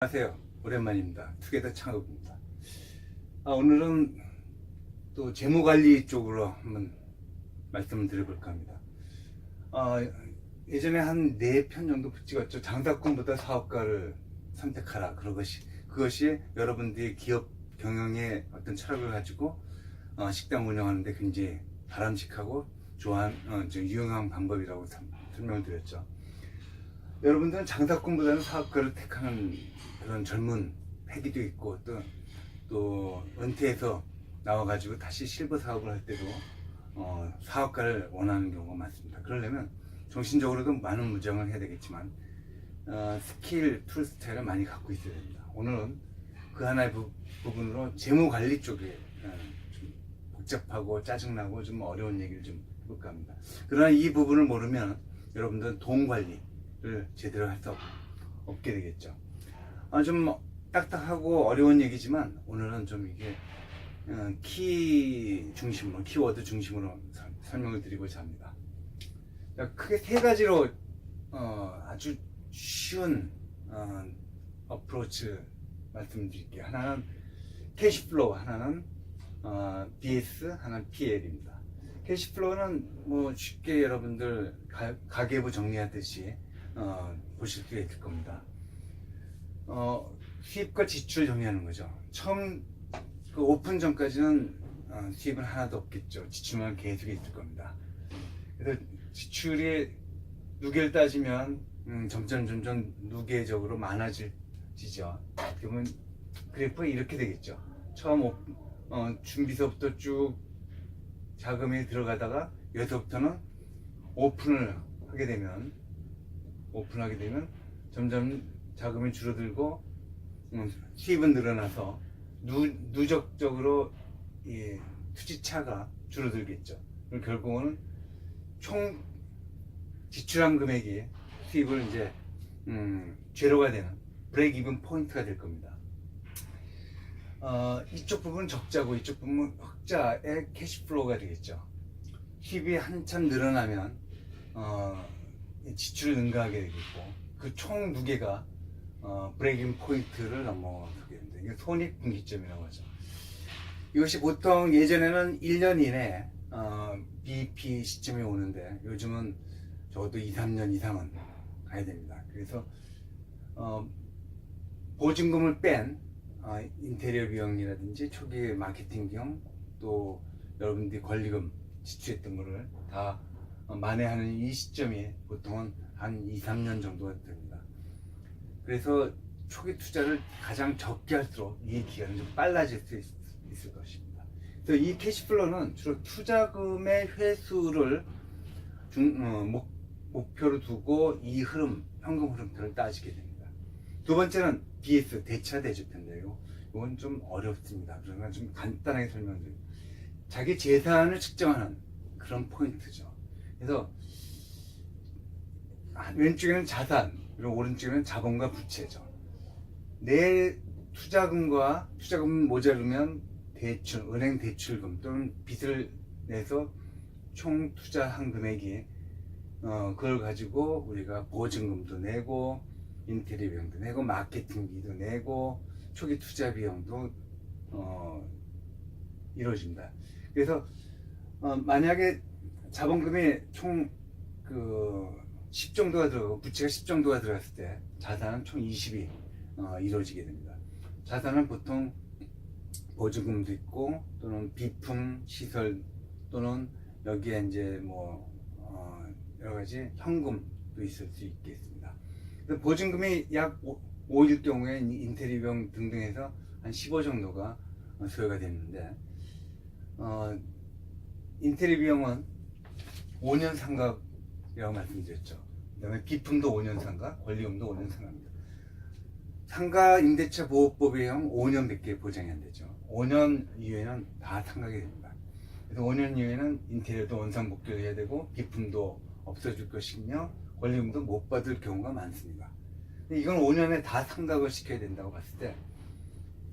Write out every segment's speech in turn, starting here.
안녕하세요. 오랜만입니다. 투게더 창업입니다. 아, 오늘은 또 재무관리 쪽으로 한번 말씀을 드려볼까 합니다. 아, 예전에 한 네 편 정도 찍었죠. 장사꾼보다 사업가를 선택하라. 그것이, 그것이 여러분들이 기업 경영의 어떤 철학을 가지고 어, 식당 운영하는데 굉장히 바람직하고 좋아한, 어, 저 유용한 방법이라고 참- 설명을 드렸죠. 여러분들은 장사꾼보다는 사업가를 택하는 그런 젊은 패기도 있고 또, 또 은퇴해서 나와가지고 다시 실버 사업을 할 때도 어, 사업가를 원하는 경우가 많습니다. 그러려면 정신적으로도 많은 무장을 해야 되겠지만 어, 스킬, 툴 스타일을 많이 갖고 있어야 됩니다. 오늘은 그 하나의 부, 부분으로 재무 관리 쪽에 어, 좀 복잡하고 짜증나고 좀 어려운 얘기를 좀 해볼까 합니다. 그러나 이 부분을 모르면 여러분들은 돈 관리 를 제대로 할 수 없게 되겠죠. 아, 좀 딱딱하고 어려운 얘기지만 오늘은 좀 이게 어, 키 중심으로 키워드 중심으로 설- 설명을 드리고자 합니다. 자, 크게 세 가지로 어, 아주 쉬운 어, 어프로치 말씀드릴게요. 하나는 캐시플로우, 하나는 어, BS, 하나는 PL입니다. 캐시플로우는 뭐 쉽게 여러분들 가, 가계부 정리하듯이 어, 보실 수가 있을 겁니다. 어, 수입과 지출 정리하는 거죠. 처음 그 오픈 전까지는 어, 수입은 하나도 없겠죠. 지출만 계속 있을 겁니다. 그래서 지출이 누계를 따지면 음, 점점 점점 누계적으로 많아지죠. 그러면 그래프가 이렇게 되겠죠. 처음 오, 어, 준비서부터 쭉 자금이 들어가다가 여기서부터는 오픈을 하게 되면 오픈하게 되면 점점 자금이 줄어들고 음, 수입은 늘어나서 누, 누적적으로 이 투지차가 줄어들겠죠. 그럼 결국은 총 지출한 금액이 수입을 이제 음, 제로가 되는 브레이크 이븐 포인트가 될 겁니다. 어, 이쪽 부분은 적자고 이쪽 부분은 흑자의 캐시플로우가 되겠죠. 수입이 한참 늘어나면 어, 이 지출을 능가하게 되겠고 그 총 무게가 어, 브레이킹 포인트를 넘어서게 됩니다. 이게 손익분기점이라고 하죠. 이것이 보통 예전에는 1년 이내 어, BP 시점이 오는데 요즘은 적어도 2, 3년 이상은 가야 됩니다. 그래서 어, 보증금을 뺀 어, 인테리어 비용이라든지 초기 마케팅 비용 또 여러분들이 권리금 지출했던 거를 다 어, 만회하는 이 시점이 보통은 한 2, 3년 정도가 됩니다. 그래서 초기 투자를 가장 적게 할수록 이 기간은 좀 빨라질 수 있, 있을 것입니다. 그래서 이 캐시플로는 주로 투자금의 회수를 중, 어, 목, 목표로 두고 이 흐름, 현금 흐름표를 따지게 됩니다. 두 번째는 BS, 대차 대조표인데요. 이건 좀 어렵습니다. 그러나 좀 간단하게 설명드립니다. 자기 재산을 측정하는 그런 포인트죠. 그래서 왼쪽에는 자산, 그리고 오른쪽에는 자본과 부채죠. 내 투자금과 투자금 모자르면 대출, 은행 대출금 또는 빚을 내서 총 투자한 금액이 어, 그걸 가지고 우리가 보증금도 내고 인테리어 비용도 내고 마케팅비도 내고 초기 투자 비용도 어, 이루어집니다. 그래서 어, 만약에 자본금이 총그 10 정도가 들어가고 부채가 10 정도가 들어갔을 때 자산은 총 20이 어, 이루어지게 됩니다. 자산은 보통 보증금도 있고 또는 비품 시설 또는 여기에 이제 뭐 어, 여러 가지 현금도 있을 수 있겠습니다. 보증금이 약 5, 일 경우에 인테리어 비용 등등해서 한 15 정도가 어, 소요가 되는데 어, 인테리어 비용은 5년 상각이라고 말씀드렸죠. 그다음에 비품도 5년 상각, 권리금도 5년 상각입니다. 상가 임대차 보호법에 의하면 5년 밖에 보장이 안 되죠. 5년 이후에는 다 상각이 됩니다. 그래서 5년 이후에는 인테리어도 원상 복귀를 해야 되고 비품도 없어질 것이며 권리금도 못 받을 경우가 많습니다. 이건 5년에 다 상각을 시켜야 된다고 봤을 때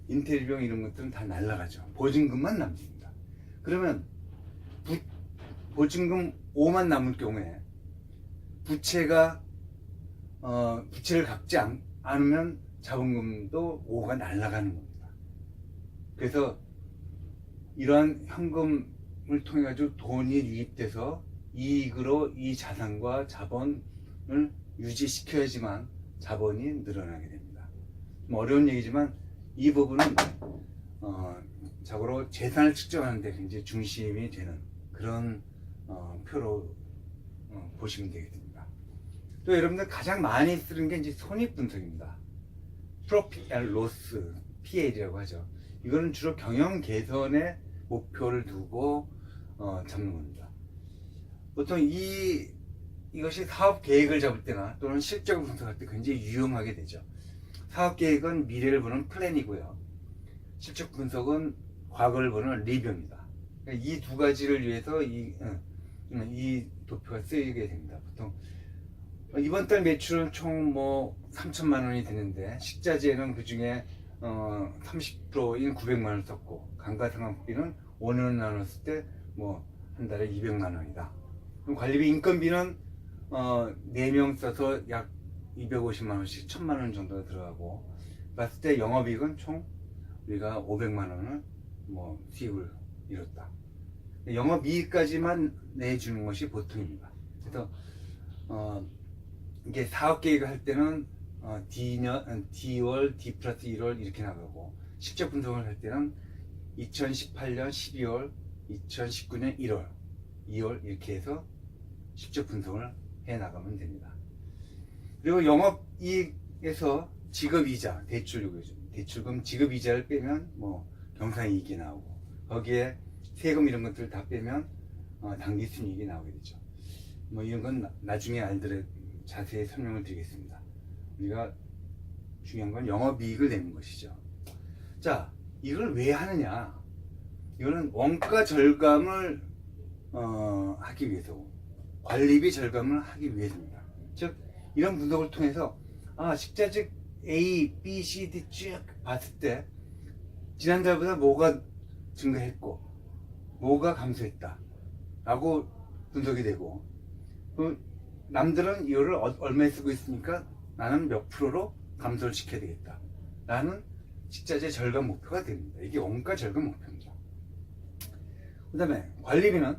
인테리어 이런 것들은 다 날라가죠. 보증금만 남습니다. 그러면 부, 보증금 5만 남을 경우에 부채가 어, 부채를 갚지 않, 않으면 자본금도 5가 날아가는 겁니다. 그래서 이러한 현금을 통해 가지고 돈이 유입돼서 이익으로 이 자산과 자본을 유지시켜야지만 자본이 늘어나게 됩니다. 좀 어려운 얘기지만 이 부분은 어, 자고로 재산을 측정하는데 굉장히 중심이 되는 그런 어, 표로 어, 보시면 되겠습니다. 또 여러분들 가장 많이 쓰는 게 이제 손익 분석입니다. Profit and Loss, PL이라고 하죠. 이거는 주로 경영 개선에 목표를 두고 어, 잡는 겁니다. 보통 이 이것이 사업 계획을 잡을 때나 또는 실적을 분석할 때 굉장히 유용하게 되죠. 사업 계획은 미래를 보는 플랜이고요. 실적 분석은 과거를 보는 리뷰입니다. 이두 가지를 위해서 이, 어, 음, 이 도표가 쓰이게 됩니다. 보통 어, 이번 달 매출은 총 뭐 3천만 원이 되는데 식자재는 그 중에 어, 30%인 900만 원 썼고 감가상각비는 5년 나눴을 때 뭐 한 달에 200만 원이다. 그럼 관리비 인건비는 어, 4명 써서 약 250만 원씩 1000만 원 정도 들어가고 봤을 때 영업이익은 총 우리가 500만 원을 뭐 수익을 이뤘다. 영업이익까지만 내주는 것이 보통입니다. 그래서 어, 이게 사업 계획을 할 때는 어, D년, D월, D 플러스 1월 이렇게 나가고 실적 분석을 할 때는 2018년 12월, 2019년 1월, 2월 이렇게 해서 실적 분석을 해 나가면 됩니다. 그리고 영업이익에서 지급이자, 대출금, 대출금 지급이자를 빼면 뭐 경상이익이 나오고 거기에 세금 이런 것들 다 빼면 어, 당기 순이익이 나오게 되죠. 뭐 이런 건 나- 나중에 알들에 자세히 설명을 드리겠습니다. 우리가 중요한 건 영업이익을 내는 것이죠. 자, 이걸 왜 하느냐? 이거는 원가 절감을 어, 하기 위해서고 관리비 절감을 하기 위해서입니다. 즉 이런 분석을 통해서 아 식자재 A, B, C, D 쭉 봤을 때 지난달보다 뭐가 증가했고 뭐가 감소했다. 라고 분석이 되고 그 남들은 이거를 어- 얼마에 쓰고 있으니까? 나는 몇 프로로 감소를 시켜야 되겠다. 라는 식자재 절감 목표가 됩니다. 이게 원가 절감 목표입니다. 그 다음에 관리비는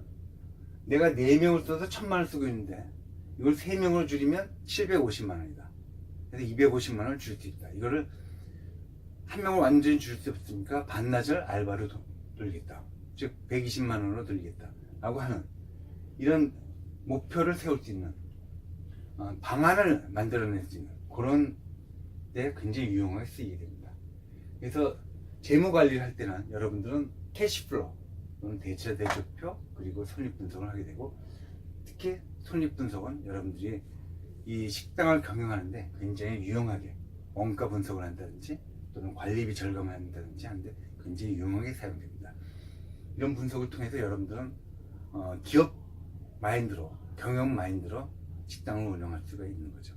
내가 4명을 써서 1000만 원 쓰고 있는데 이걸 3명으로 줄이면 750만 원이다. 그래서 250만 원을 줄수 있다. 이거를 한 명을 완전히 줄수 없으니까 반나절 알바로 도- 돌리겠다. 즉 120만 원으로 돌리겠다. 라고 하는 이런 목표를 세울 수 있는 어, 방안을 만들어낼 수 있는 그런 데 굉장히 유용하게 쓰이게 됩니다. 그래서 재무 관리를 할 때는 여러분들은 캐시플로 또는 대체 대조표 그리고 손익 분석을 하게 되고 특히 손익 분석은 여러분들이 이 식당을 경영하는데 굉장히 유용하게 원가 분석을 한다든지 또는 관리비 절감을 한다든지 하는데 굉장히 유용하게 사용됩니다. 이런 분석을 통해서 여러분들은 어, 기업 마인드로 경영 마인드로 식당을 운영할 수가 있는 거죠.